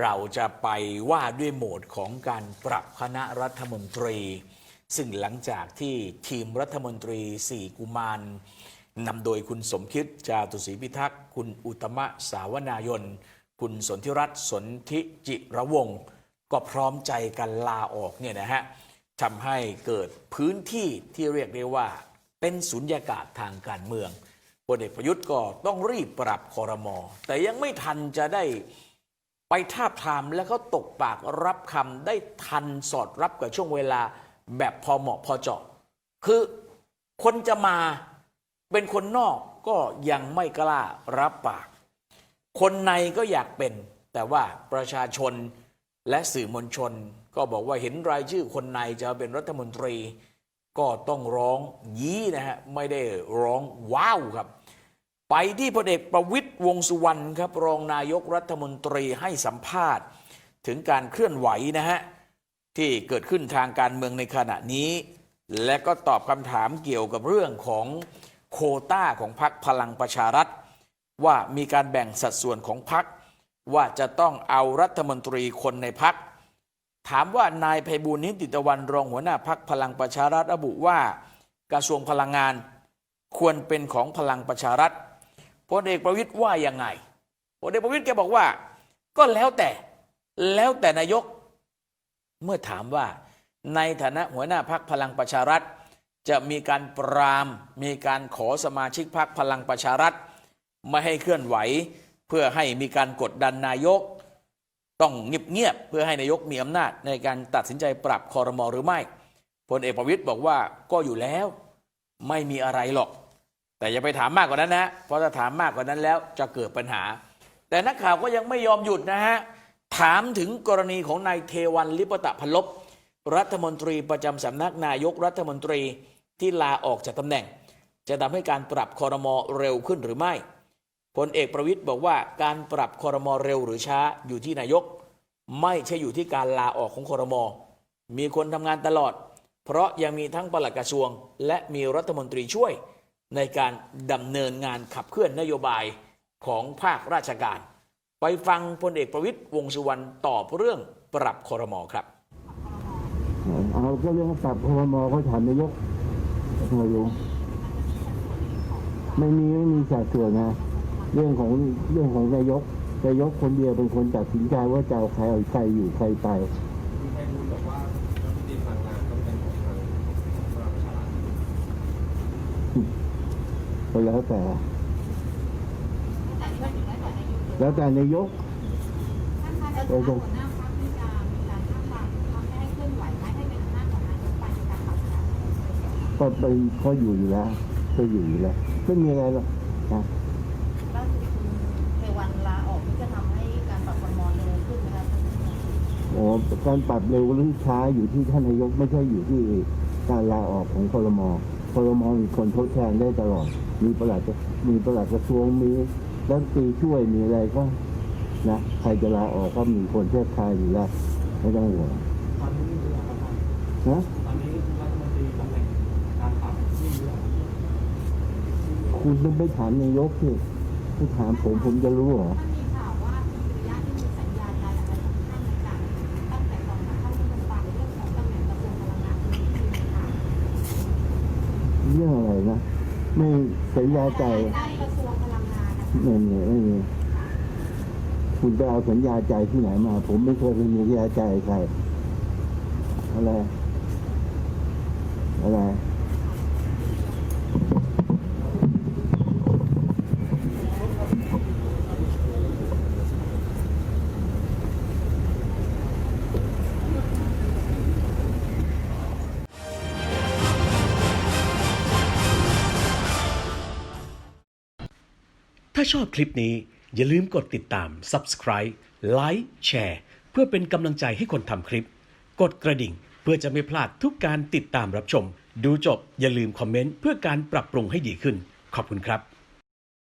เราจะไปว่าด้วยโหมดของการปรับคณะรัฐมนตรี ซึ่งหลังจากที่ทีมรัฐมนตรี4กุมารนำโดยคุณสมคิดจาตุศรีพิทักษ์คุณอุตมะสาวนายน คุณสนธิรัตน์สนธิจิระวงก็พร้อมใจกันลาออกเนี่ยนะฮะทำให้เกิดพื้นที่ที่เรียกได้ว่า เป็นสุญญากาศทางการเมืองพลเอกประยุทธ์ก็ต้องรีบปรับคอรมอแต่ยังไม่ทันจะได้ ไปทาบทามแล้วก็ตกปากรับคำได้ทันสอดรับกับช่วงเวลาแบบพอเหมาะพอเจาะ คือคนจะมาเป็นคนนอกก็ยังไม่กล้ารับปาก คนในก็อยากเป็น แต่ว่าประชาชนและสื่อมวลชน ก็บอกว่าเห็นรายชื่อคนในจะเป็นรัฐมนตรี ก็ต้องร้องยี้นะฮะไม่ได้ร้องว้าวครับ ไปที่พลเอกประวิตยวงสุวรรณครับรองนายกรัฐมนตรีให้สัมภาษณ์ ถึงการเคลื่อนไหวนะฮะที่เกิดขึ้นทางการเมืองในขณะนี้ และก็ตอบคำถามเกี่ยวกับเรื่องของโคต้าของพรรคพลังประชารัฐ ว่ามีการแบ่งสัดส่วนของพรรคว่าจะต้องเอารัฐมนตรีคนในพรรคถามว่านายไพบูลนิติตะวันรองหัวหน้าพักพลังประชารัฐระบุว่า กระทรวงพลังงาน ควรเป็นของพลังประชารัฐ พลเอกประวิตยว่ายังไงพลเอกประวิตยแกบอกว่า ก็แล้วแต่แล้วแต่นายก เมื่อถามว่า ในฐานะหัวหน้าพักพลังประชารัฐ จะมีการปราม มีการขอสมาชิกพักพลังประชารัฐ ไม่ให้เคลื่อนไหว เพื่อให้มีการกดดันนายก ต้องเงียบๆเพื่อให้นายกมีอำนาจ ในการตัดสินใจปรับคอรมอหรือไม่พลเอกประวิตยบอกว่าก็อยู่แล้ว ไม่มีอะไรหรอก แต่อย่าไปถามมากกว่านั้นนะเพราะถ้าถามมากกว่านั้นแล้วจะเกิดปัญหา แต่นักข่าวก็ยังไม่ยอมหยุดนะฮะถามถึงกรณีของนายเทวันลิปตะพลบรัฐมนตรีประจำสำนักนายกรัฐมนตรีที่ลาออกจากตำแหน่ง จะทำให้การปรับคอรมอเร็วขึ้นหรือไม่พลเอกประวิตยบอกว่าการปรับคอรมอเร็วหรือช้าอยู่ที่นายก ไม่ใช่อยู่ที่การลาออกของคอรมอมีคนทำงานตลอด เพราะยังมีทั้งปลัดกระทรวง และมีรัฐมนตรีช่วย ในการดำเนินงานขับเคลื่อนนโยบายของภาคราชการ ไปฟังพลเอกประวิตยวงสุวรรณตอบเรื่องปรับคอรมอครับเอาก็เรื่องปรับพมเขาถามนายกนายกไม่มีไม่มีสัดส่วนนะ เรื่องของเรื่องของนายกนายกคนเดียวเป็นคนตัดสินใจว่าจะเอาใครเอาใครอยู่ใครไป มีใครรู้บอกว่ารัฐมนตรีพลังงานต้องเป็นของทางพลังประชารัฐ ก็แล้วแต่ แล้วแต่นายกท่านคะจะทางหัวหน้าพรรคที่จะมีการห้ามปรามพรรคไม่ให้เคลื่อนไหวไม่ให้เป็นอำนาจของนายกไปในการปรับคณะก็ไปเขาอยู่อยู่แล้วก็อยู่อยู่แล้วไม่มีอะไรหรอกนะล่าสุดคุณเทวันลาออกที่จะทำให้การปรับครมเร็วขึ้นนะคะโอ้การปรับเร็วหรือช้าอยู่ที่ท่านนายกไม่ใช่อยู่ที่การลาออกของคลม คลมมีคนทดแทนได้ตลอด มีประหลัดมีประหลัดกระทรวงมีรัฐมนตรีช่วยมีอะไรก็นะใครจะลาออกก็มีคนเทียบทายอยู่แล้วไม่ต้องห่วงนนี้ไม่รู้ครับท่านนะตอนนี้รัฐมนตรีตำแหน่งไม่รู้คุณต้องไปถามนายกสิถ้าถามผมผมจะรู้เหรอ นะไม่สัญญาใจได้กระทรวงพลังงานนะคะไม่มีไม่มีคุณไปเอาสัญญาใจที่ไหนมา ผมไม่เคยเป็นสัญญาใจใครอะไรอะไร ถ้าชอบคลิปนี้อย่าลืมกดติดตาม Subscribe ไลค์แชร์เพื่อเป็นกำลังใจให้คนทำคลิป กดกระดิ่งเพื่อจะไม่พลาดทุกการติดตามรับชม ดูจบอย่าลืมคอมเมนต์เพื่อการปรับปรุงให้ดีขึ้น ขอบคุณครับ